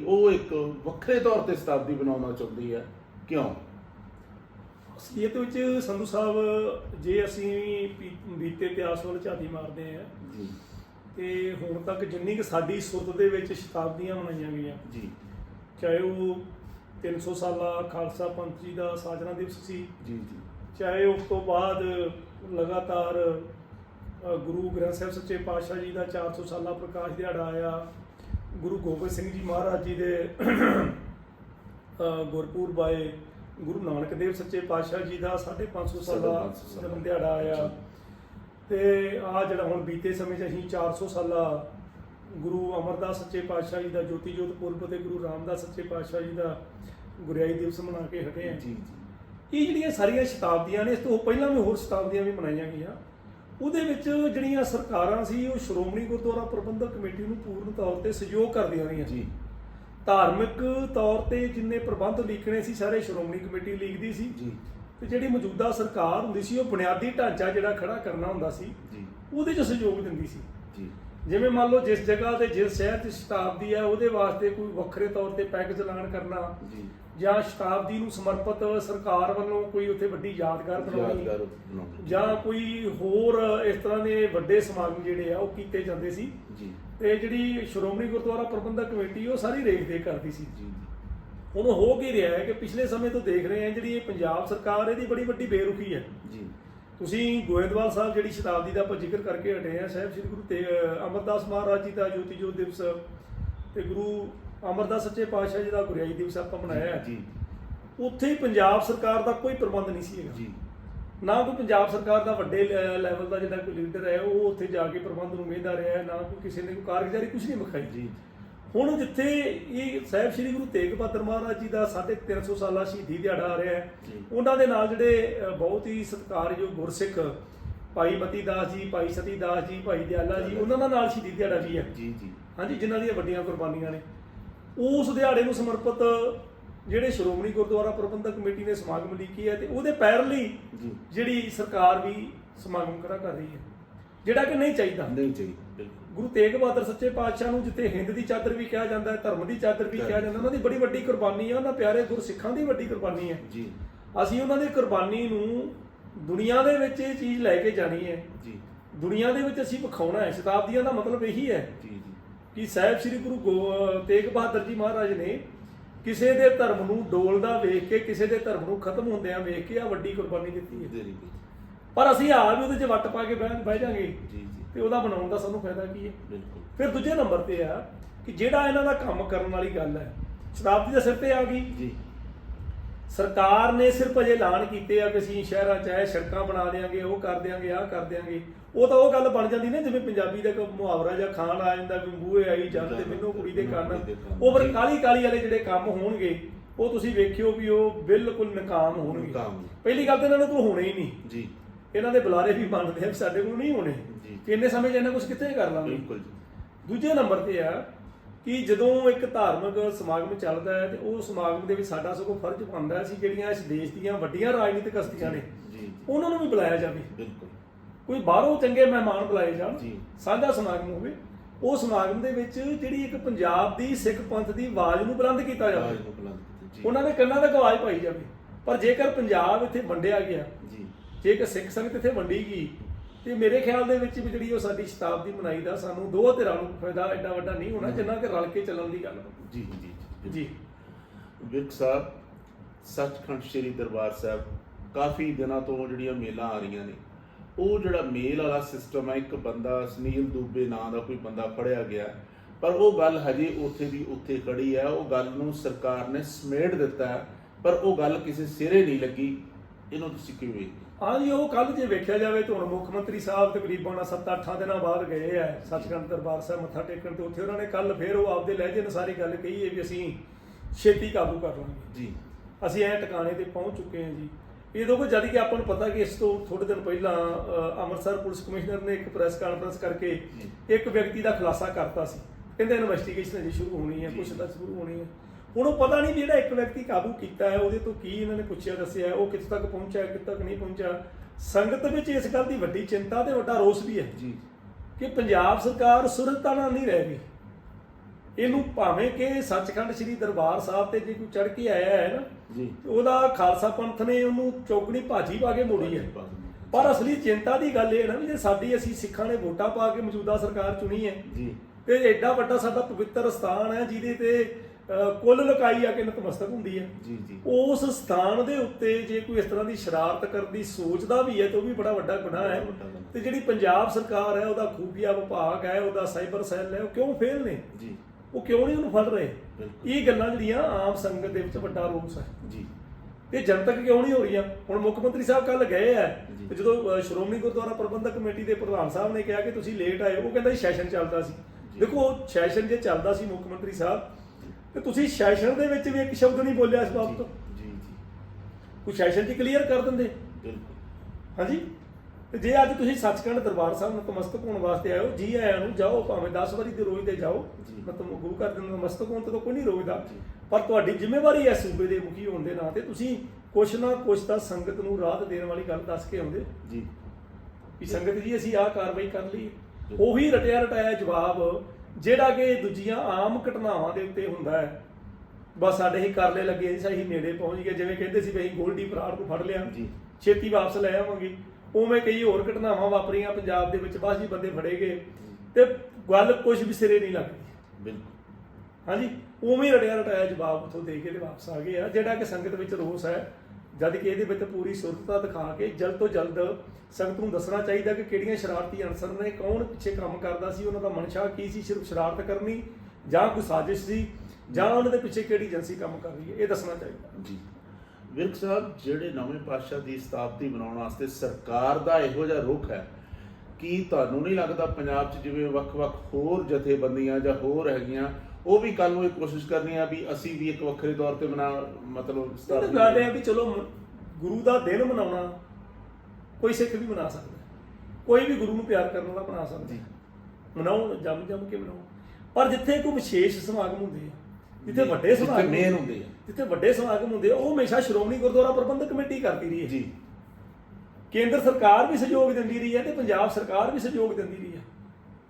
ਉਹ ਇੱਕ ਵੱਖਰੇ ਤੌਰ ਤੇ ਸ਼ਤਾਬਦੀ ਬਣਾਉਣਾ ਚਾਹੁੰਦੀ ਹੈ। ਕਿਉਂ? ਅਸਲੀਅਤ ਵਿੱਚ ਸੰਧੂ ਸਾਹਿਬ ਜੇ ਅਸੀਂ ਬੀਤੇ ਇਤਿਹਾਸ ਵੱਲ ਝਾਤੀ ਮਾਰਦੇ ਆ ਜੀ। ਤੇ ਹੁਣ ਤੱਕ ਜਿੰਨੀ ਕਿ ਸਾਡੀ ਸੁਰਤ ਦੇ ਵਿੱਚ ਸ਼ਤਾਬਦੀਆਂ ਮਨਾਈਆਂ ਗਈਆਂ ਜੀ। ਚਾਹੇ ਉਹ 300 ਸਾਲਾ ਖਾਲਸਾ ਪੰਥ ਜੀ ਦਾ ਸਾਜਨਾ ਦਿਵਸ ਸੀ ਜੀ ਜੀ। ਚਾਹੇ ਉਸ ਤੋਂ ਬਾਅਦ ਲਗਾਤਾਰ ਅ, ਗੁਰੂ ਗ੍ਰੰਥ ਸਾਹਿਬ ਸੱਚੇ ਪਾਤਸ਼ਾਹ ਜੀ ਦਾ 400 ਸਾਲਾ ਪ੍ਰਕਾਸ਼ ਦਿਹਾੜਾ ਆਇਆ ਗੁਰੂ ਗੋਬਿੰਦ ਸਿੰਘ ਜੀ ਮਹਾਰਾਜ ਜੀ ਦੇ ਅ, ਗੁਰਪੁਰਬ ਆਏ ਗੁਰੂ ਨਾਨਕ ਦੇਵ ਸੱਚੇ ਪਾਤਸ਼ਾਹ ਜੀ ਦਾ 550 ਸਾਲਾ 550 ਸਾਲਾ। ਜਨਮ ਦਿਹਾੜਾ ਆਇਆ। ਤੇ ਆ ਜਿਹੜਾ ਹੁਣ ਬੀਤੇ ਸਮੇਂ 'ਚ ਅਸੀਂ 400 ਸਾਲਾ ਗੁਰੂ ਅਮਰਦਾਸ ਸੱਚੇ ਪਾਤਸ਼ਾਹ ਜੀ ਦਾ ਜੋਤੀ ਜੋਤ ਪੁਰਬ ਤੇ ਗੁਰੂ ਰਾਮਦਾਸ ਸੱਚੇ ਪਾਤਸ਼ਾਹ ਜੀ ਦਾ ਗੁਰਿਆਈ ਦਿਵਸ ਮਨਾ ਕੇ ਹਟੇ ਆ। ਜੀ ਜੀ। ਇਹ ਜਿਹੜੀਆਂ ਸਾਰੀਆਂ ਸ਼ਤਾਬਦੀਆਂ ਨੇ ਇਸ ਤੋਂ ਪਹਿਲਾਂ ਵੀ ਹੋਰ ਸ਼ਤਾਬਦੀਆਂ ਵੀ ਮਨਾਈਆਂ ਗਈਆਂ। ਉਹਦੇ ਵਿੱਚ ਜਿਹੜੀਆਂ ਸਰਕਾਰਾਂ ਸੀ ਉਹ ਸ਼੍ਰੋਮਣੀ ਗੁਰਦੁਆਰਾ ਪ੍ਰਬੰਧਕ ਕਮੇਟੀ ਨੂੰ ਪੂਰਨ ਤੌਰ ਤੇ ਸਹਿਯੋਗ ਕਰਦੀਆਂ ਰਹੀਆਂ ਜੀ। ਧਾਰਮਿਕ ਤੌਰ ਤੇ ਜਿੰਨੇ ਪ੍ਰਬੰਧ ਲਿਖਣੇ ਸੀ ਸਾਰੇ ਸ਼੍ਰੋਮਣੀ ਕਮੇਟੀ ਲਿਖਦੀ ਸੀ। ਜੀ। ਤੇ ਜਿਹੜੀ ਮੌਜੂਦਾ ਸਰਕਾਰ ਹੁੰਦੀ ਸੀ ਉਹ ਬੁਨਿਆਦੀ ਢਾਂਚਾ ਜਿਹੜਾ ਖੜਾ ਕਰਨਾ ਹੁੰਦਾ ਸੀ ਜੀ। ਉਹਦੇ 'ਚ ਸਹਿਯੋਗ ਦਿੰਦੀ ਸੀ। ਜੀ। ਜਿਵੇਂ ਮੰਨ ਲਓ ਜਿਸ ਜਗ੍ਹਾ ਤੇ ਜਿਸ ਸ਼ਹਿਰ 'ਚ ਸ਼ਤਾਬਦੀ ਹੈ ਉਹਦੇ ਵਾਸਤੇ ਕੋਈ ਵੱਖਰੇ ਤੌਰ ਤੇ ਪੈਕੇਜ ਐਲਾਨ ਕਰਨਾ। ਜੀ। ਜਾਂ ਸ਼ਤਾਬਦੀ ਨੂੰ ਸਮਰਪਿਤ ਸਰਕਾਰ ਵੱਲੋਂ ਕੋਈ ਉੱਥੇ ਵੱਡੀ ਯਾਦਗਾਰ ਬਣਾਉਣੀ? ਯਾਦਗਾਰ ਬਣਾਉਣੀ। ਜਾਂ ਕੋਈ ਹੋਰ ਇਸ ਤਰ੍ਹਾਂ ਦੇ ਵੱਡੇ ਸਮਾਗਮ ਜਿਹੜੇ ਆ ਉਹ ਕੀਤੇ ਜਾਂਦੇ ਸੀ? ਜੀ। ਤੇ ਜਿਹੜੀ ਸ਼੍ਰੋਮਣੀ ਗੁਰਦੁਆਰਾ ਪ੍ਰਬੰਧਕ ਕਮੇਟੀ ਉਹ ਸਾਰੀ ਰੇਖ ਦੇਖ ਕਰਦੀ ਸੀ? ਜੀ। ਹੁਣ ਹੋ ਕੀ ਰਿਹਾ ਹੈ ਕਿ ਪਿਛਲੇ ਸਮੇਂ ਤੋਂ ਦੇਖ ਰਹੇ ਹਾਂ ਜਿਹੜੀ ਇਹ ਪੰਜਾਬ ਸਰਕਾਰ ਇਹਦੀ ਬੜੀ ਵੱਡੀ ਬੇਰੁਖੀ ਹੈ। ਜੀ। ਤੁਸੀਂ ਗੋਇੰਦਵਾਲ ਸਾਹਿਬ ਜਿਹੜੀ ਸ਼ਤਾਬਦੀ ਦਾ ਆਪਾਂ ਜ਼ਿਕਰ ਕਰਕੇ ਹਟੇ ਆ ਸਾਹਿਬ ਸ੍ਰੀ ਗੁਰੂ ਤੇ ਅਮਰਦਾਸ ਮਹਾਰਾਜ ਜੀ ਦਾ ਜੋਤੀ ਜੋਤ ਦਿਵਸ ਤੇ ਗੁਰੂ ਅਮਰਦਾਸ ਸੱਚੇ ਪਾਤਸ਼ਾਹ ਜੀ ਦਾ ਗੁਰਿਆਈ ਦਿਵਸ ਆਪਾਂ ਮਨਾਇਆ ਹੈ। ਜੀ। ਉੱਥੇ ਹੀ ਪੰਜਾਬ ਸਰਕਾਰ ਦਾ ਕੋਈ ਪ੍ਰਬੰਧ ਨਹੀਂ ਸੀ ਹੈਗਾ। ਜੀ। ਨਾ ਕੋਈ ਪੰਜਾਬ ਸਰਕਾਰ ਦਾ ਵੱਡੇ ਲੈਵਲ ਦਾ ਜਿਹੜਾ ਕੋਈ ਲੀਡਰ ਹੈ ਉਹ ਉੱਥੇ ਜਾ ਕੇ ਪ੍ਰਬੰਧ ਨੂੰ ਵੇਂਦਾ ਰਿਹਾ ਹੈ, ਨਾ ਕੋਈ ਕਿਸੇ ਨੇ ਕੋਈ ਕਾਰਗੁਜ਼ਾਰੀ ਕੁਝ ਨਹੀਂ ਵਿਖਾਈ। ਜੀ। ਹੁਣ ਜਿੱਥੇ ਇਹ ਸਾਹਿਬ ਸ੍ਰੀ ਗੁਰੂ ਤੇਗ ਬਹਾਦਰ ਮਹਾਰਾਜ ਜੀ ਦਾ 350 ਸਾਲਾ ਸ਼ਹੀਦੀ ਦਿਹਾੜਾ ਆ ਰਿਹਾ ਹੈ। ਉਹਨਾਂ ਦੇ ਨਾਲ ਜਿਹੜੇ ਬਹੁਤ ਹੀ ਸਤਿਕਾਰਯੋਗ ਗੁਰਸਿੱਖ ਭਾਈ ਮਤੀ ਦਾਸ ਜੀ ਭਾਈ ਸਤੀ ਦਾਸ ਜੀ ਭਾਈ ਦਿਆਲਾ ਜੀ। ਉਹਨਾਂ ਦਾ ਨਾਲ ਸ਼ਹੀਦੀ ਦਿਹਾੜਾ ਵੀ ਹੈ। ਜੀ ਜੀ। ਹਾਂਜੀ ਜਿਨ੍ਹਾਂ ਦੀਆਂ ਵੱਡੀਆਂ ਕੁਰਬਾਨੀਆਂ ਨੇ। ਉਸ ਦਿਹਾੜੇ ਨੂੰ ਸਮਰਪਿਤ ਜਿਹੜੇ ਸ਼੍ਰੋਮਣੀ ਗੁਰਦੁਆਰਾ ਪ੍ਰਬੰਧਕ ਕਮੇਟੀ ਨੇ ਸਮਾਗਮ ਲਿਖੀ ਹੈ ਤੇ ਉਹਦੇ ਪੈਰਲੀ ਜੀ। ਜਿਹੜੀ ਸਰਕਾਰ ਵੀ ਸਮਾਗਮ ਕਰਾ ਕਰ ਰਹੀ ਹੈ। ਜਿਹੜਾ ਕਿ ਨਹੀਂ ਚਾਹੀਦਾ। ਨਹੀਂ ਚਾਹੀਦਾ ਗੁਰੂ ਤੇਗ ਬਹਾਦਰ ਸੱਚੇ ਪਾਤਸ਼ਾਹ ਨੂੰ ਜਿੱਥੇ ਹਿੰਦ ਦੀ ਚਾਦਰ ਵੀ ਕਿਹਾ ਜਾਂਦਾ ਹੈ ਧਰਮ ਦੀ ਚਾਦਰ ਵੀ ਕਿਹਾ ਜਾਂਦਾ ਉਹਨਾਂ ਦੀ ਬੜੀ ਵੱਡੀ ਕੁਰਬਾਨੀ ਹੈ ਉਹਨਾਂ ਪਿਆਰੇ ਗੁਰਸਿੱਖਾਂ ਦੀ ਵੱਡੀ ਕੁਰਬਾਨੀ ਹੈ। ਜੀ। ਅਸੀਂ ਉਹਨਾਂ ਦੀ ਕੁਰਬਾਨੀ ਨੂੰ ਦੁਨੀਆ ਦੇ ਵਿੱਚ ਇਹ ਚੀਜ਼ ਲੈ ਕੇ ਜਾਣੀ ਹੈ। ਜੀ। ਦੁਨੀਆ ਦੇ ਵਿੱਚ ਅਸੀਂ ਵਿਖਾਉਣਾ ਹੈ ਸ਼ਤਾਬਦੀਆਂ ਦਾ ਮਤਲਬ ਇਹੀ ਹੈ ਜੀ। ਕਿ ਸਾਹਿਬ ਸ੍ਰੀ ਗੁਰੂ ਤੇਗ ਬਹਾਦਰ ਜੀ ਮਹਾਰਾਜ ਨੇ ਕਿਸੇ ਦੇ ਧਰਮ ਨੂੰ ਡੋਲਦਾ ਵੇਖ ਕੇ ਕਿਸੇ ਦੇ ਧਰਮ ਨੂੰ ਖਤਮ ਹੁੰਦਿਆਂ ਵੇਖ ਕੇ ਆ ਵੱਡੀ ਕੁਰਬਾਨੀ ਦਿੱਤੀ ਹੈ। ਪਰ ਅਸੀਂ ਆਪ ਵੀ ਉਹਦੇ 'ਚ ਵੱਟ ਪਾ ਕੇ ਬਹਿ ਬਹਿ ਜਾਾਂਗੇ। ਜੀ ਜੀ। ਤੇ ਉਹਦਾ ਬਣਾਉਣ ਦਾ ਸਾਨੂੰ ਫਾਇਦਾ ਕੀ ਹੈ? ਬਿਲਕੁਲ। ਫਿਰ ਦੂਜੇ ਨੰਬਰ ਤੇ ਆ ਕਿ ਜਿਹੜਾ ਇਹਨਾਂ ਦਾ ਕੰਮ ਕਰਨ ਵਾਲੀ ਗੱਲ ਹੈ ਸ਼ਤਾਬਦੀ ਦੇ ਸਿਰ ਤੇ ਆ ਗਈ। ਜੀ। ਸਰਕਾਰ ਨੇ ਸਿਰਫ ਅਜੇ ਐਲਾਨ ਕੀਤੇ ਆ ਕਿ ਅਸੀਂ ਸ਼ਹਿਰਾਂ ਚ ਆਏ ਸੜਕਾਂ ਬਣਾ ਦੇਾਂਗੇ ਉਹ ਕਰ ਦੇਾਂਗੇ ਆਹ ਕਰ ਦੇਾਂਗੇ ਉਹ ਤਾਂ ਉਹ ਗੱਲ ਬਣ ਜਾਂਦੀ ਨਾ ਜਿਵੇਂ ਪੰਜਾਬੀ ਦਾ ਇੱਕ ਮੁਹਾਵਰਾ ਜਾਂ ਖਾਣ ਆ ਜਾਂਦਾ ਵੀ ਬੂਹੇ ਆਈ ਜੰਨ ਤੇ ਮੈਨੂੰ ਕੁੜੀ ਦੇ ਕੰਨ। ਉਹ ਫਿਰ ਕਾਲੀ ਕਾਲੀ ਵਾਲੇ ਜਿਹੜੇ ਕੰਮ ਹੋਣਗੇ ਉਹ ਤੁਸੀਂ ਵੇਖਿਓ ਵੀ ਉਹ ਬਿਲਕੁਲ ਨਕਾਮ ਹੋਣਗੇ। ਪਹਿਲੀ ਗੱਲ ਤਾਂ ਇਹਨਾਂ ਨੂੰ ਹੋਣੇ ਹੀ ਨਹੀਂ। ਜੀ। ਇਹਨਾਂ ਦੇ ਬੁਲਾਰੇ ਵੀ ਮੰਨਦੇ ਆ ਸਾਡੇ ਕੋਲ ਨਹੀਂ ਹੋਣੇ। ਜੀ। ਕਿ ਇੰਨੇ ਸਮੇਂ 'ਚ ਇਹਨਾਂ ਕੁਝ ਕਿੱਥੇ ਕਰ ਲਾਂਗੇ? ਬਿਲਕੁਲ ਜੀ। ਦੂਜੇ ਨੰਬਰ ਤੇ ਆ ਕਿ ਜਦੋਂ ਇੱਕ ਧਾਰਮਿਕ ਸਮਾਗਮ ਚੱਲਦਾ ਹੈ ਤੇ ਉਹ ਸਮਾਗਮ ਦੇ ਵਿੱਚ ਸਾਡਾ ਸਗੋਂ ਫਰਜ਼ ਬਣਦਾ ਸੀ ਜਿਹੜੀਆਂ ਇਸ ਦੇਸ਼ ਦੀਆਂ ਵੱਡੀਆਂ ਰਾਜਨੀਤਿਕ ਹਸਤੀਆਂ ਨੇ ਉਹਨਾਂ ਨੂੰ ਵੀ ਬੁਲਾਇਆ ਜਾਵੇ। ਬਿਲਕੁਲ। ਕੋਈ ਬਾਹਰੋਂ ਚੰਗੇ ਮਹਿਮਾਨ ਬੁਲਾਏ ਜਾਣ। ਸਾਂਝਾ ਸਮਾਗਮ ਹੋਵੇ ਉਹ ਸਮਾਗਮ ਦੇ ਵਿੱਚ ਜਿਹੜੀ ਇੱਕ ਪੰਜਾਬ ਦੀ ਸਿੱਖ ਪੰਥ ਦੀ ਆਵਾਜ਼ ਨੂੰ ਬੁਲੰਦ ਕੀਤਾ ਜਾਵੇ। ਉਹਨਾਂ ਦੇ ਕੰਨਾਂ ਤੱਕ ਆਵਾਜ਼ ਪਾਈ ਜਾਵੇ। ਪਰ ਜੇਕਰ ਪੰਜਾਬ ਇੱਥੇ ਵੰਡਿਆ ਗਿਆ ਜੀ। ਜੇਕਰ ਸਿੱਖ ਸੰਗਤ ਇੱਥੇ ਵੰਡੀ ਗਈ ਤੇ ਮੇਰੇ ਖਿਆਲ ਦੇ ਵਿੱਚ ਵੀ ਜਿਹੜੀ ਉਹ ਸਾਡੀ ਸ਼ਤਾਬਦੀ ਮਨਾਈ ਦਾ ਸਾਨੂੰ ਦੋ ਧਿਰਾਂ ਨੂੰ ਫਾਇਦਾ ਐਡਾ ਵੱਡਾ ਨਹੀਂ ਹੋਣਾ ਜਿੰਨਾ ਕਿ ਰਲ ਕੇ ਚੱਲਣ ਦੀ ਗੱਲ ਹੈ ਜੀ ਜੀ ਜੀ। ਜੀ। ਵਿਰਕ ਸਾਹਿਬ ਸੱਚਖੰਡ ਸ੍ਰੀ ਦਰਬਾਰ ਸਾਹਿਬ ਕਾਫੀ ਦਿਨਾਂ ਤੋਂ ਜਿਹੜੀਆਂ ਮੇਲਾਂ ਆ ਰਹੀਆਂ ਨੇ ਉਹ ਜਿਹੜਾ ਮੇਲ ਵਾਲਾ ਸਿਸਟਮ ਹੈ ਇੱਕ ਬੰਦਾ ਸੁਨੀਲ ਦੂਬੇ ਨਾਂ ਦਾ ਕੋਈ ਬੰਦਾ ਫੜਿਆ ਗਿਆ ਪਰ ਉਹ ਗੱਲ ਹਜੇ ਉੱਥੇ ਦੀ ਉੱਥੇ ਖੜੀ ਹੈ ਉਹ ਗੱਲ ਨੂੰ ਸਰਕਾਰ ਨੇ ਸਮੇਟ ਦਿੱਤਾ ਪਰ ਉਹ ਗੱਲ ਕਿਸੇ ਸਿਰੇ ਨਹੀਂ ਲੱਗੀ। ਇਹਨੂੰ ਤੁਸੀਂ ਕਿਵੇਂ ਵੇਖਦੇ ਹੋ? ਹਾਂ ਜੀ ਉਹ ਕੱਲ ਜੇ ਵੇਖਿਆ ਜਾਵੇ ਤਾਂ ਹੁਣ ਮੁੱਖ ਮੰਤਰੀ ਸਾਹਿਬ ਤਕਰੀਬਨ 7-8 ਦਿਨਾਂ ਬਾਅਦ ਗਏ ਆ। ਸੱਚਖੰਡ ਦਰਬਾਰ ਸਾਹਿਬ ਮੱਥਾ ਟੇਕਣ ਤੇ ਉੱਥੇ ਉਹਨਾਂ ਨੇ ਕੱਲ ਫੇਰ ਉਹ ਆਪਦੇ ਲਹਿਜੇ ਨਾਲ ਸਾਰੀ ਗੱਲ ਕਹੀ ਹੈ ਵੀ ਅਸੀਂ ਛੇਤੀ ਕਾਬੂ ਕਰ ਲਾਂਗੇ ਜੀ। ਅਸੀਂ ਐ ਟਿਕਾਣੇ ਤੇ ਪਹੁੰਚ ਚੁੱਕੇ ਹਾਂ ਜੀ। ਇਹਦੋਂ ਕੋ ਜਦ ਕਿ ਆਪਾਂ ਨੂੰ ਪਤਾ ਕਿ ਇਸ ਤੋਂ ਥੋੜੇ ਦਿਨ ਪਹਿਲਾਂ ਅੰਮ੍ਰਿਤਸਰ ਪੁਲਿਸ ਕਮਿਸ਼ਨਰ ਨੇ ਇੱਕ ਪ੍ਰੈਸ ਕਾਨਫਰੰਸ ਕਰਕੇ ਇੱਕ ਵਿਅਕਤੀ ਦਾ ਖੁਲਾਸਾ ਕਰਤਾ ਸੀ। ਕਹਿੰਦੇ ਇਨਵੈਸਟੀਗੇਸ਼ਨ ਅਜੇ ਸ਼ੁਰੂ ਹੋਣੀ ਹੈ। ਕੁਛ ਤਾਂ ਸ਼ੁਰੂ ਹੋਣੀ ਹੈ। ਹੁਣ ਉਹ ਪਤਾ ਨਹੀਂ ਵੀ ਜਿਹੜਾ ਇੱਕ ਵਿਅਕਤੀ ਕਾਬੂ ਕੀਤਾ ਹੈ ਉਹਦੇ ਤੋਂ ਕੀ ਇਹਨਾਂ ਨੇ ਪੁੱਛਿਆ ਦੱਸਿਆ ਉਹ ਕਿੱਥੇ ਤੱਕ ਪਹੁੰਚਿਆ ਕਿੱਥੇ ਤੱਕ ਨਹੀਂ ਪਹੁੰਚਿਆ। ਸੰਗਤ ਵਿੱਚ ਇਸ ਗੱਲ ਦੀ ਵੱਡੀ ਚਿੰਤਾ ਤੇ ਵੱਡਾ ਰੋਸ ਵੀ ਹੈ ਜੀ। ਕਿ ਪੰਜਾਬ ਸਰਕਾਰ ਸੁਰਤਾ ਨਾਲ ਨਹੀਂ ਰਹਿ ਗਈ। ਇਹਨੂੰ ਭਾਵੇਂ ਕਿ ਸੱਚਖੰਡ ਸ੍ਰੀ ਦਰਬਾਰ ਸਾਹਿਬ ਤੇ ਜੇ ਕੋਈ ਚੜ ਕੇ ਆਇਆ ਹੈ ਨਾ ਜੀ। ਉਹਦਾ ਖਾਲਸਾ ਪੰਥ ਨੇ ਉਹਨੂੰ ਚੌਕਣੀ ਭਾਜੀ ਪਾ ਕੇ ਮੋੜੀ ਹੈ। ਪਰ ਅਸਲੀ ਚਿੰਤਾ ਦੀ ਗੱਲ ਇਹ ਹੈ ਨਾ ਵੀ ਜੇ ਸਾਡੀ ਅਸੀਂ ਸਿੱਖਾਂ ਨੇ ਵੋਟਾਂ ਪਾ ਕੇ ਮੌਜੂਦਾ ਸਰਕਾਰ ਚੁਣੀ ਹੈ ਜੀ। ਤੇ ਐਡਾ ਵੱਡਾ ਸਾਡਾ ਪਵਿੱਤਰ ਸਥਾਨ ਹੈ ਜਿਹਦੇ ਤੇ ਕੁੱਲ ਲਕਾਈ ਆ ਕੇ ਨਤਮਸਤਕ ਹੁੰਦੀ ਹੈ ਜੀ ਜੀ। ਉਸ ਸਥਾਨ ਦੇ ਉੱਤੇ ਜੇ ਕੋਈ ਇਸ ਤਰ੍ਹਾਂ ਦੀ ਸ਼ਰਾਰਤ ਕਰਨ ਦੀ ਸੋਚਦਾ ਵੀ ਹੈ ਤਾਂ ਉਹ ਵੀ ਬੜਾ ਵੱਡਾ ਗੁਨਾਹ ਹੈ। ਤੇ ਜਿਹੜੀ ਪੰਜਾਬ ਸਰਕਾਰ ਹੈ ਉਹਦਾ ਖੂਫੀਆ ਵਿਭਾਗ ਹੈ ਉਹਦਾ ਸਾਈਬਰ ਸੈੱਲ ਹੈ ਉਹ ਕਿਉਂ ਫੇਲ ਨੇ? ਜੀ। ਉਹ ਕਿਉਂ ਨਹੀਂ ਉਹਨੂੰ ਫੜ ਰਹੇ। ਇਹ ਗੱਲਾਂ ਜਿਹੜੀਆਂ ਆਮ ਸੰਗਤ ਦੇ ਵਿੱਚ ਵੱਡਾ ਰੋਸ ਹੈ। ਜੀ। ਤੇ ਜਨਤਕ ਕਿਉਂ ਨਹੀਂ ਹੋ ਰਹੀਆਂ? ਹੁਣ ਮੁੱਖ ਮੰਤਰੀ ਸਾਹਿਬ ਕੱਲ ਗਏ ਆ। ਤੇ ਜਦੋਂ ਸ਼੍ਰੋਮਣੀ ਗੁਰਦੁਆਰਾ ਪ੍ਰਬੰਧਕ ਕਮੇਟੀ ਦੇ ਪ੍ਰਧਾਨ ਸਾਹਿਬ ਨੇ ਕਿਹਾ ਕਿ ਤੁਸੀਂ ਲੇਟ ਆਏ ਉਹ ਕਹਿੰਦਾ ਸੈਸ਼ਨ ਚੱਲਦਾ ਸੀ। ਦੇਖੋ ਸੈਸ਼ਨ ਜੇ ਚੱਲਦਾ ਸੀ ਮੁੱਖ ਮੰਤਰੀ ਸਾਹਿਬ ਤੇ ਤੁਸੀਂ ਸੈਸ਼ਨ ਦੇ ਵਿੱਚ ਵੀ ਇੱਕ ਸ਼ਬਦ ਨਹੀਂ ਬੋਲਿਆ ਇਸ ਬਾਬਤ ਜੀ ਜੀ ਕੋਈ ਸੈਸ਼ਨ 'ਚ ਕਲੀਅਰ ਕਰ ਦਿੰਦੇ? ਬਿਲਕੁਲ। ਹਾਂਜੀ? ਤੇ ਜੇ ਅੱਜ ਤੁਸੀਂ ਸੱਚਖੰਡ ਦਰਬਾਰ ਸਾਹਿਬ ਨਤਮਸਤਕ ਹੋਣ ਵਾਸਤੇ ਆਇਓ ਜੀ ਆਇਆਂ ਨੂੰ ਜਾਓ ਭਾਵੇਂ 10 ਵਾਰੀ ਤੇ ਰੋਜ਼ ਤੇ ਜਾਓ। ਮਤਲਬ ਗੁਰੂ ਘਰ ਦੇ ਨਤਮਸਤਕ ਹੋਣ ਤੋਂ ਕੋਈ ਨਹੀਂ ਰੋਕਦਾ। ਪਰ ਤੁਹਾਡੀ ਜ਼ਿੰਮੇਵਾਰੀ ਹੈ ਸੂਬੇ ਦੇ ਮੁਖੀ ਹੋਣ ਦੇ ਨਾਤੇ ਤੁਸੀਂ ਕੁਛ ਨਾ ਕੁਛ ਤਾਂ ਸੰਗਤ ਨੂੰ ਰਾਹਤ ਦੇਣ ਵਾਲੀ ਗੱਲ ਦੱਸ ਕੇ ਆਉਂਦੇ। ਜੀ। ਵੀ ਸੰਗਤ ਜੀ ਅਸੀਂ ਆਹ ਕਾਰਵਾਈ ਕਰ ਲਈ। ਉਹੀ ਰਟਿਆ ਰਟਾਇਆ ਜਵਾਬ ਜਿਹੜਾ ਕਿ ਦੂਜੀਆਂ ਆਮ ਘਟਨਾਵਾਂ ਦੇ ਉੱਤੇ ਹੁੰਦਾ ਹੈ। ਬਸ ਸਾਡੇ ਹੀ ਕਰਲੇ ਲੱਗੇ ਸੀ ਅਸੀਂ ਨੇੜੇ ਪਹੁੰਚ ਗਏ। ਜਿਵੇਂ ਕਹਿੰਦੇ ਸੀ ਵੀ ਅਸੀਂ ਗੋਲਡੀ ਬਰਾੜ ਨੂੰ ਫੜ ਲਿਆ ਜੀ। ਛੇਤੀ ਵਾਪਸ ਲੈ ਆਵਾਂਗੇ। ਉਵੇਂ ਕਈ ਹੋਰ ਘਟਨਾਵਾਂ ਵਾਪਰੀਆਂ ਪੰਜਾਬ ਦੇ ਵਿੱਚ ਬਸ ਜੀ ਬੰਦੇ ਫੜੇ ਗਏ ਤੇ ਗੱਲ ਕੁਝ ਵੀ ਸਿਰੇ ਨਹੀਂ ਲੱਗਦੀ ਬਿਲਕੁਲ। ਹਾਂਜੀ ਉਵੇਂ ਹੀ ਰਟਿਆ ਰਟਾਇਆ ਜਵਾਬ ਉੱਥੋਂ ਦੇ ਕੇ ਤੇ ਵਾਪਸ ਆ ਗਏ ਆ। ਜਿਹੜਾ ਕਿ ਸੰਗਤ ਵਿੱਚ ਰੋਸ ਹੈ ਜਦ ਕਿ ਇਹਦੇ ਵਿੱਚ ਪੂਰੀ ਸੁਰਤਤਾ ਦਿਖਾ ਕੇ ਜਲਦ ਤੋਂ ਜਲਦ ਸੰਗਤ ਨੂੰ ਦੱਸਣਾ ਚਾਹੀਦਾ ਕਿ ਕਿਹੜੀਆਂ ਸ਼ਰਾਰਤੀ ਅਨਸਰ ਨੇ, ਕੌਣ ਪਿੱਛੇ ਕੰਮ ਕਰਦਾ ਸੀ, ਉਹਨਾਂ ਦਾ ਮਨਸ਼ਾ ਕੀ ਸੀ, ਸਿਰਫ ਸ਼ਰਾਰਤ ਕਰਨੀ ਜਾਂ ਕੋਈ ਸਾਜ਼ਿਸ਼ ਸੀ, ਜਾਂ ਉਹਨਾਂ ਦੇ ਪਿੱਛੇ ਕਿਹੜੀ ਏਜੰਸੀ ਕੰਮ ਕਰ ਰਹੀ ਹੈ, ਇਹ ਦੱਸਣਾ ਚਾਹੀਦਾ। ਜੀ। ਵਿਰਕ ਸਾਹਿਬ, ਜਿਹੜੇ ਨਵੇਂ ਪਾਤਸ਼ਾਹ ਦੀ ਸਥਾਪਤੀ ਬਣਾਉਣ ਵਾਸਤੇ ਸਰਕਾਰ ਦਾ ਇਹੋ ਜਿਹਾ ਰੁਖ ਹੈ, ਕੀ ਤੁਹਾਨੂੰ ਨਹੀਂ ਲੱਗਦਾ ਪੰਜਾਬ 'ਚ ਜਿਵੇਂ ਵੱਖ-ਵੱਖ ਹੋਰ ਜਥੇਬੰਦੀਆਂ ਜਾਂ ਹੋਰ ਹੈਗੀਆਂ ਉਹ ਵੀ ਕੱਲ ਨੂੰ ਇਹ ਕੋਸ਼ਿਸ਼ ਕਰਨੀਆਂ ਵੀ ਅਸੀਂ ਵੀ ਇੱਕ ਵੱਖਰੇ ਤੌਰ ਤੇ ਮਨਾ ਮਤਲਬ ਤਾਂ ਸਥਾਪਤੀ ਗੱਲ ਇਹ ਆ ਵੀ ਚਲੋ ਮ- ਗੁਰੂ ਦਾ ਦਿਨ ਮਨਾਉਣਾ ਕੋਈ ਸਿੱਖ ਵੀ ਮਨਾ ਸਕਦਾ ਹੈ। ਕੋਈ ਵੀ ਗੁਰੂ ਨੂੰ ਪਿਆਰ ਕਰਨ ਵਾਲਾ ਬਣਾ ਸਕਦਾ ਹੈ। ਮਨਾਉਣ ਜੰਮ ਜੰਮ ਕੇ ਮਨਾਉਣ ਪਰ ਜਿੱਥੇ ਕੋਈ ਵਿਸ਼ੇਸ਼ ਸਮਾਗਮ ਹੁੰਦੇ ਆ ਜਿੱਥੇ ਵੱਡੇ ਜਿੱਥੇ ਸਮਾਗਮ ਹੁੰਦੇ ਆ। ਜਿੱਥੇ ਵੱਡੇ ਸਮਾਗਮ ਹੁੰਦੇ ਆ ਉਹ ਹਮੇਸ਼ਾ ਸ਼੍ਰੋਮਣੀ ਗੁਰਦੁਆਰਾ ਪ੍ਰਬੰਧਕ ਕਮੇਟੀ ਕਰਦੀ ਰਹੀ ਹੈ ਜੀ ਕੇਂਦਰ ਸਰਕਾਰ ਵੀ ਸਹਿਯੋਗ ਦਿੰਦੀ ਰਹੀ ਹੈ ਤੇ ਪੰਜਾਬ ਸਰਕਾਰ ਵੀ ਸਹਿਯੋਗ ਦਿੰਦੀ ਰਹੀ ਹੈ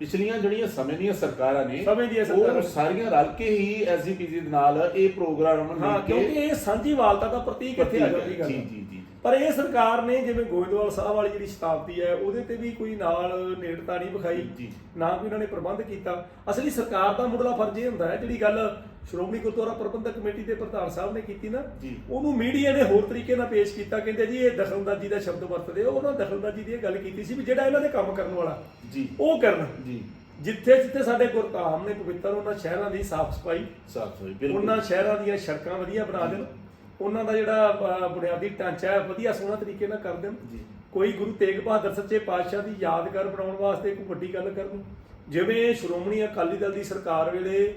ਪਿਛਲੀਆਂ ਜਿਹੜੀਆਂ ਸਮੇਂ ਦੀਆਂ ਸਰਕਾਰਾਂ ਨੇ ਸਮੇਂ ਦੀਆਂ ਸਰਕਾਰਾਂ। ਉਹ ਸਾਰੀਆਂ ਰਲ ਕੇ ਹੀ ਐਸਜੀਪੀਸੀ ਦੇ ਨਾਲ ਇਹ ਪ੍ਰੋਗਰਾਮ ਹਾਂ ਮਿਲ ਕੇ ਕਿਉਂਕਿ ਇਹ ਸਾਂਝੀ ਵਾਲਤਾ ਦਾ ਪ੍ਰਤੀਕ ਇੱਥੇ ਆ ਜਾਂਦੀ ਗੱਲ ਜੀ ਜੀ ਜੀ ਪਰ ਇਹ ਸਰਕਾਰ ਨੇ ਜਿਵੇਂ ਗੋਇੰਦਵਾਲ ਸਾਹਿਬ ਵਾਲੀ ਜਿਹੜੀ ਸ਼ਤਾਬਦੀ ਹੈ ਉਹਦੇ ਤੇ ਵੀ ਕੋਈ ਨਾਲ ਨੇੜਤਾ ਨਹੀਂ ਵਿਖਾਈ ਜੀ। ਨਾ ਕੋਈ ਉਹਨਾਂ ਨੇ ਪ੍ਰਬੰਧ ਕੀਤਾ ਅਸਲੀ ਸਰਕਾਰ ਦਾ ਮੁੱਢਲਾ ਫਰਜ਼ ਇਹ ਹੁੰਦਾ ਹੈ ਜਿਹੜੀ ਗੱਲ ਸ਼੍ਰੋਮਣੀ ਗੁਰਦੁਆਰਾ ਪ੍ਰਬੰਧਕ ਕਮੇਟੀ ਦੇ ਪ੍ਰਧਾਨ ਸਾਹਿਬ ਨੇ ਕੀਤੀ ਨਾ। ਉਹਨੂੰ ਮੀਡੀਆ ਨੇ ਹੋਰ ਤਰੀਕੇ ਨਾਲ ਪੇਸ਼ ਕੀਤਾ ਕਹਿੰਦੇ ਜੀ ਇਹ ਦਖਲਅੰਦਾਜ਼ੀ ਦਾ ਸ਼ਬਦ ਵਰਤਦੇ। ਉਹਨਾਂ ਦਖਲਅੰਦਾਜ਼ੀ ਦੀ ਇਹ ਗੱਲ ਕੀਤੀ ਸੀ ਵੀ ਜਿਹੜਾ ਇਹਨਾਂ ਦੇ ਕੰਮ ਕਰਨ ਵਾਲਾ ਜੀ। ਉਹ ਕਰਨ। ਜੀ। ਜਿੱਥੇ ਜਿੱਥੇ ਸਾਡੇ ਗੁਰਧਾਮ ਨੇ ਪਵਿੱਤਰ ਉਹਨਾਂ ਸ਼ਹਿਰਾਂ ਦੀ ਸਾਫ਼ ਸਫ਼ਾਈ ਸਾਫ਼ ਹੋਈ ਬਿਲਕੁਲ। ਉਹਨਾਂ ਸ਼ਹਿਰਾਂ ਦੀਆਂ ਸੜਕਾਂ ਵਧੀਆ ਬਣਾ ਦੇਣ। ਉਹਨਾਂ ਦਾ ਜਿਹੜਾ ਬੁਨਿਆਦੀ ਢਾਂਚਾ ਹੈ ਵਧੀਆ ਸੋਹਣਾ ਤਰੀਕੇ ਨਾਲ ਕਰ ਦੇਣ। ਜੀ। ਕੋਈ ਗੁਰੂ ਤੇਗ ਬਹਾਦਰ ਸੱਚੇ ਪਾਤਸ਼ਾਹ ਦੀ ਯਾਦਗਾਰ ਬਣਾਉਣ ਵਾਸਤੇ ਕੋਈ ਵੱਡੀ ਗੱਲ ਕਰਨ। ਜਿਵੇਂ ਸ਼੍ਰੋਮਣੀ ਅਕਾਲੀ ਦਲ ਦੀ ਸਰਕਾਰ ਵੇਲੇ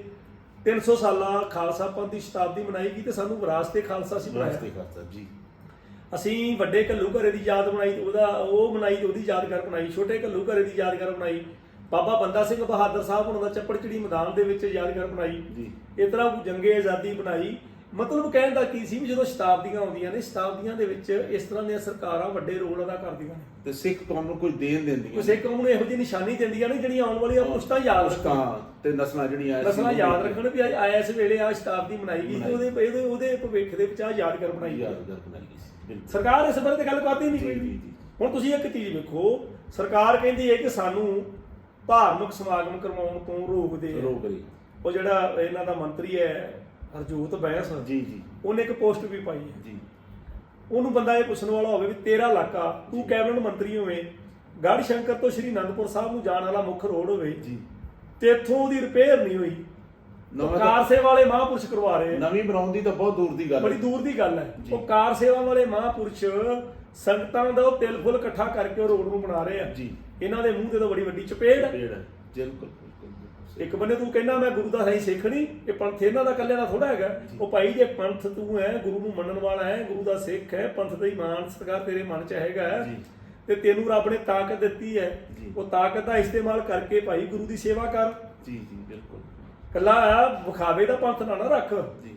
300 ਸਾਲਾ ਖਾਲਸਾ ਪੰਥ ਦੀ ਸ਼ਤਾਬਦੀ ਮਨਾਈ ਗਈ ਤੇ ਸਾਨੂੰ ਵਿਰਾਸਤੇ ਖਾਲਸਾ ਸੀ ਬਣਾਇਆ। ਵਾਸਤੇ ਕਰਤਾ ਜੀ। ਅਸੀਂ ਵੱਡੇ ਘੱਲੂ ਘਰੇ ਦੀ ਯਾਦ ਬਣਾਈ ਉਹਦਾ ਉਹ ਬਣਾਈ ਤੇ ਉਹਦੀ ਯਾਦਗਾਰ ਬਣਾਈ ਛੋਟੇ ਘੱਲੂ ਘਰੇ ਦੀ ਯਾਦਗਾਰ ਬਣਾਈ। ਬਾਬਾ ਬੰਦਾ ਸਿੰਘ ਬਹਾਦਰ ਸਾਹਿਬ ਉਹਨਾਂ ਦਾ ਚੱਪੜਚਿੜੀ ਮੈਦਾਨ ਦੇ ਵਿੱਚ ਯਾਦਗਾਰ ਬਣਾਈ। ਜੀ। ਇਸ ਤਰ੍ਹਾਂ ਜੰਗੇ ਆਜ਼ਾਦੀ ਬਣਾਈ। ਮਤਲਬ ਕਹਿਣ ਦਾ ਕੀ ਸੀ ਵੀ ਜਦੋਂ ਸ਼ਤਾਬਦੀਆਂ ਆਉਂਦੀਆਂ ਨੇ ਸ਼ਤਾਬਦੀਆਂ ਦੇ ਵਿੱਚ ਇਸ ਤਰ੍ਹਾਂ ਦੀਆਂ ਸਰਕਾਰਾਂ ਵੱਡੇ ਰੋਲ ਅਦਾ ਕਰਦੀਆਂ ਨੇ। ਤੇ ਸਿੱਖ ਕੌਮ ਨੂੰ ਕੋਈ ਦੇਣ ਦਿੰਦੀਆਂ ਕਿਸੇ ਕੌਮ ਨੂੰ ਇਹੋ ਜਿਹੀ ਨਿਸ਼ਾਨੀ ਦਿੰਦੀਆਂ ਨੇ ਜਿਹੜੀਆਂ ਆਉਣ ਵਾਲੀਆਂ ਪੁਸ਼ਤਾਂ ਯਾਦ ਰੱਖਣ। ਪੁਸ਼ਤਾਂ ਤੇ ਨਸਲਾਂ ਜਿਹੜੀਆਂ ਐਸੀਆਂ ਨਸਲਾਂ ਯਾਦ ਰੱਖਣ ਵੀ ਆਇਆ ਇਸ ਵੇਲੇ ਆ ਸ਼ਤਾਬਦੀ ਮਨਾਈ ਗਈ ਤੇ ਉਹਦੇ ਉਹਦੇ ਉਹਦੇ ਭਵਿੱਖ ਦੇ ਵਿੱਚ ਆ ਯਾਦਗਾਰ ਬਣਾਈ ਯਾਦਗਾਰ ਬਣਾਈ ਗਈ ਸਰਕਾਰ ਇਸ ਬਾਰੇ ਤੇ ਗੱਲ ਕਰਦੀ ਨਹੀਂ ਕੋਈ। ਹੁਣ ਤੁਸੀਂ ਇੱਕ ਚੀਜ਼ ਵੇਖੋ ਸਰਕਾਰ ਕਹਿੰਦੀ ਹੈ ਕਿ ਸਾਨੂੰ ਧਾਰਮਿਕ ਸਮਾਗਮ ਕਰਵਾਉਣ ਤੋਂ ਰੋਕਦੇ ਰੋਕ ਰਹੀ। ਉਹ ਜਿਹੜਾ ਇਹਨਾਂ ਦਾ ਮੰਤਰੀ ਹੈ ਹਰਜੋਤ ਬੈਂਸ ਜੀ ਜੀ। ਉਹਨੇ ਇੱਕ ਪੋਸਟ ਵੀ ਪਾਈ ਹੈ। ਜੀ। ਉਹਨੂੰ ਬੰਦਾ ਇਹ ਪੁੱਛਣ ਵਾਲਾ ਹੋਵੇ ਵੀ ਤੇਰਾ ਇਲਾਕਾ ਤੂੰ ਕੈਬਨਿਟ ਮੰਤਰੀ ਹੋਵੇਂ ਗੜ੍ਹ ਸ਼ੰਕਰ ਤੋਂ ਸ਼੍ਰੀ ਅਨੰਦਪੁਰ ਸਾਹਿਬ ਨੂੰ ਜਾਣ ਵਾਲਾ ਮੁੱਖ ਰੋਡ ਹੋਵੇ ਜੀ। ਤੇ ਇੱਥੋਂ ਉਹਦੀ ਰਿਪੇਅਰ ਨਹੀਂ ਹੋਈ ਕਾਰ ਸੇਵਾ ਵਾਲੇ ਮਹਾਂਪੁਰਸ਼ ਕਰਵਾ ਰਹੇ। ਨਵੀਂ ਬਣਾਉਣ ਦੀ ਤਾਂ ਬਹੁਤ ਦੂਰ ਦੀ ਗੱਲ ਬੜੀ ਦੂਰ ਦੀ ਗੱਲ ਹੈ। ਉਹ ਕਾਰ ਸੇਵਾ ਵਾਲੇ ਮਹਾਂਪੁਰਸ਼ ਸੰਗਤਾਂ ਦਾ ਉਹ ਤਿਲ ਫੁੱਲ ਇਕੱਠਾ ਕਰਕੇ ਉਹ ਰੋਡ ਨੂੰ ਬਣਾ ਰਹੇ ਆ। ਜੀ। ਇਹਨਾਂ ਦੇ ਮੂੰਹ ਤੇ ਤਾਂ ਬੜੀ ਵੱਡੀ ਚਪੇੜ ਹੈ। ਬਿਲਕੁਲ। ਇੱਕ ਬੰਨੇ ਤੂੰ ਕਹਿੰਦਾ ਮੈਂ ਗੁਰੂ ਦਾ ਸਹੀ ਸਿੱਖ ਨਹੀਂ ਇਹ ਪੰਥ ਇਹਨਾਂ ਦਾ ਕੱਲਿਆਂ ਦਾ ਥੋੜਾ ਹੈਗਾ। ਉਹ ਭਾਈ ਜੇ ਪੰਥ ਤੂੰ ਹੈ ਗੁਰੂ ਨੂੰ ਮੰਨਣ ਵਾਲਾ ਹੈ ਗੁਰੂ ਦਾ ਸਿੱਖ ਹੈ ਪੰਥ ਦਾ ਹੀ ਮਾਨ ਸਤਿਕਾਰ ਤੇਰੇ ਮਨ 'ਚ ਹੈਗਾ ਹੈ, ਜੀ। ਤੇ ਤੈਨੂੰ ਰੱਬ ਨੇ ਤਾਕਤ ਦਿੱਤੀ ਹੈ। ਉਹ ਤਾਕਤ ਦਾ ਇਸਤੇਮਾਲ ਕਰਕੇ ਭਾਈ ਗੁਰੂ ਦੀ ਸੇਵਾ ਕਰ। ਜੀ ਜੀ ਬਿਲਕੁਲ। ਕੱਲਾ ਆ ਵਿਖਾਵੇ ਦਾ ਪੰਥ ਨਾ ਨਾ ਰੱਖ। ਜੀ।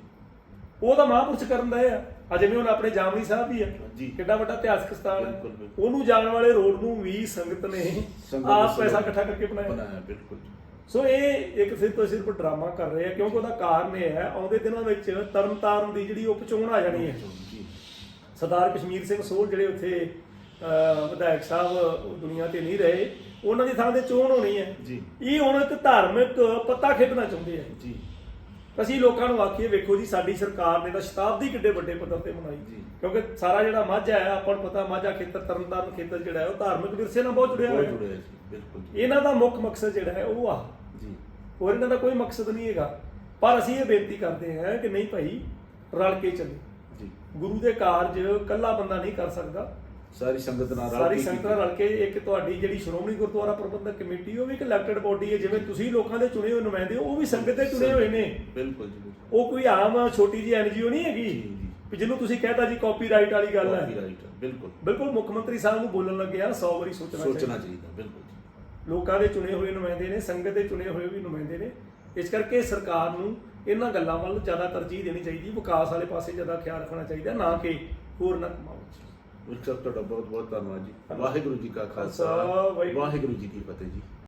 ਉਹ ਤਾਂ ਮਹਾਂਪੁਰਸ਼ ਕਰਨ ਦਾ ਆ। ਅੱਜ ਜਿਵੇਂ ਹੁਣ ਆਪਣੇ ਜਾਮਨੀ ਸਾਹਿਬ ਵੀ ਹੈ ਜੀ। ਕਿੱਡਾ ਵੱਡਾ ਇਤਿਹਾਸਕ ਸਥਾਨ ਹੈ। ਉਹਨੂੰ ਜਾਣ ਵਾਲੇ ਰੋਡ ਨੂੰ ਵੀ ਸੰਗਤ ਨੇ ਆਪ ਪੈਸਾ ਇਕੱਠਾ ਕਰਕੇ ਬਣਾਇਆ ਬਿਲਕੁਲ। ਸੋ ਇਹ ਇੱਕ ਸਿਰਫ ਸਿਰਫ ਡਰਾਮਾ ਕਰ ਰਹੇ ਆ ਕਿਉਂਕਿ ਉਹਦਾ ਕਾਰਨ ਇਹ ਹੈ ਆਉਂਦੇ ਦਿਨਾਂ ਵਿੱਚ ਤਰਨਤਾਰਨ ਦੀ ਜਿਹੜੀ ਉਪਚੋਣ ਆ ਜਾਣੀ ਹੈ। ਸਰਦਾਰ ਕਸ਼ਮੀਰ ਸਿੰਘ ਸੋਢ ਜਿਹੜੇ ਉੱਥੇ ਵਿਧਾਇਕ ਸਾਹਿਬ ਉਹ ਦੁਨੀਆ ਤੇ ਨਹੀਂ ਰਹੇ ਉਹਨਾਂ ਦੀ ਥਾਂ ਤੇ ਚੋਣ ਹੋਣੀ ਹੈ। ਜੀ। ਇਹ ਹੁਣ ਇੱਕ ਧਾਰਮਿਕ ਪੱਤਾ ਖੇਡਣਾ ਚਾਹੁੰਦੇ ਆ। ਜੀ। ਅਸੀਂ ਲੋਕਾਂ ਨੂੰ ਆਖੀਏ ਵੇਖੋ ਜੀ ਸਾਡੀ ਸਰਕਾਰ ਨੇ ਤਾਂ ਸ਼ਤਾਬਦੀ ਕਿੱਡੇ ਵੱਡੇ ਪੱਧਰ ਤੇ ਮਨਾਈ। ਜੀ। ਕਿਉਂਕਿ ਸਾਰਾ ਜਿਹੜਾ ਮਾਝਾ ਹੈ ਆਪਾਂ ਨੂੰ ਪਤਾ ਮਾਝਾ ਖੇਤਰ ਤਰਨਤਾਰਨ ਖੇਤਰ ਜਿਹੜਾ ਹੈ ਉਹ ਧਾਰਮਿਕ ਵਿਰਸੇ ਨਾਲ ਬਹੁਤ ਜੁੜਿਆ ਹੋਇਆ। ਹੈ ਬਿਲਕੁਲ ਇਹਨਾਂ ਦਾ ਮੁੱਖ ਮਕਸਦ ਜਿਹੜਾ ਹੈ ਉਹ ਆ। ਹੋਰ ਇਹਨਾਂ ਦਾ ਕੋਈ ਮਕਸਦ ਨਹੀਂ ਹੈਗਾ। ਪਰ ਅਸੀਂ ਇਹ ਬੇਨਤੀ ਕਰਦੇ ਹਾਂ ਕਿ ਨਹੀਂ ਭਾਈ ਰਲ ਕੇ ਚੱਲੇ। ਜੀ। ਗੁਰੂ ਦੇ ਕਾਰਜ ਕੱਲਾ ਬੰਦਾ ਨਹੀਂ ਕਰ ਸਕਦਾ। ਸਾਰੀ ਸੰਗਤ ਨਾਲ ਰਲ ਸਾਰੀ ਸੰਗਤ ਨਾਲ ਰਲ ਕੇ ਇੱਕ ਤੁਹਾਡੀ ਜਿਹੜੀ ਸ਼੍ਰੋਮਣੀ ਗੁਰਦੁਆਰਾ ਪ੍ਰਬੰਧਕ ਕਮੇਟੀ ਉਹ ਵੀ ਇੱਕ ਇਲੈਕਟਡ ਬੋਡੀ ਹੈ। ਜਿਵੇਂ ਤੁਸੀਂ ਲੋਕਾਂ ਦੇ ਚੁਣੇ ਹੋਏ ਨੁਮਾਇੰਦੇ ਹੋ ਉਹ ਵੀ ਸੰਗਤ ਦੇ ਚੁਣੇ ਹੋਏ ਨੇ। ਬਿਲਕੁਲ ਜੀ ਉਹ ਕੋਈ ਆਮ ਛੋਟੀ ਜੀ ਐਨਜੀਓ ਨਹੀਂ ਹੈਗੀ। ਵੀ ਜਿਹਨੂੰ ਤੁਸੀਂ ਕਹਿਤਾ ਜੀ ਕਾਪੀਰਾਈਟ ਵਾਲੀ ਗੱਲ ਹੈ। ਬਿਲਕੁਲ। ਬਿਲਕੁਲ ਮੁੱਖ ਮੰਤਰੀ ਸਾਹਿਬ ਨੂੰ ਬੋਲਣ ਲੱਗਿਆ 100 ਵਾਰੀ ਸੋਚਣਾ ਸੋਚਣਾ ਚਾਹੀਦਾ। ਬਿਲਕੁਲ ਲੋਕਾਂ ਦੇ ਚੁਣੇ ਹੋਏ ਨੁਮਾਇੰਦੇ ਨੇ ਸੰਗਤ ਦੇ ਚੁਣੇ ਹੋਏ ਵੀ ਨੁਮਾਇੰਦੇ ਨੇ। ਇਸ ਕਰਕੇ ਸਰਕਾਰ ਨੂੰ ਇਹਨਾਂ ਗੱਲਾਂ ਵੱਲ ਜ਼ਿਆਦਾ ਤਰਜੀਹ ਦੇਣੀ ਚਾਹੀਦੀ ਵਿਕਾਸ ਵਾਲੇ ਪਾਸੇ ਜ਼ਿਆਦਾ ਖਿਆਲ ਰੱਖਣਾ ਚਾਹੀਦਾ ਨਾ ਕਿ ਹੋਰ ਨਾ ਕਮਾਓ ਵਿਚਾਰ ਤੁਹਾਡਾ ਬਹੁਤ ਬਹੁਤ ਧੰਨਵਾਦ ਜੀ। ਵਾਹਿਗੁਰੂ ਜੀ ਕਾ ਖਾਲਸਾ। ਵਾਹਿਗੁਰੂ ਜੀ ਕੀ ਫਤਿਹ ਜੀ।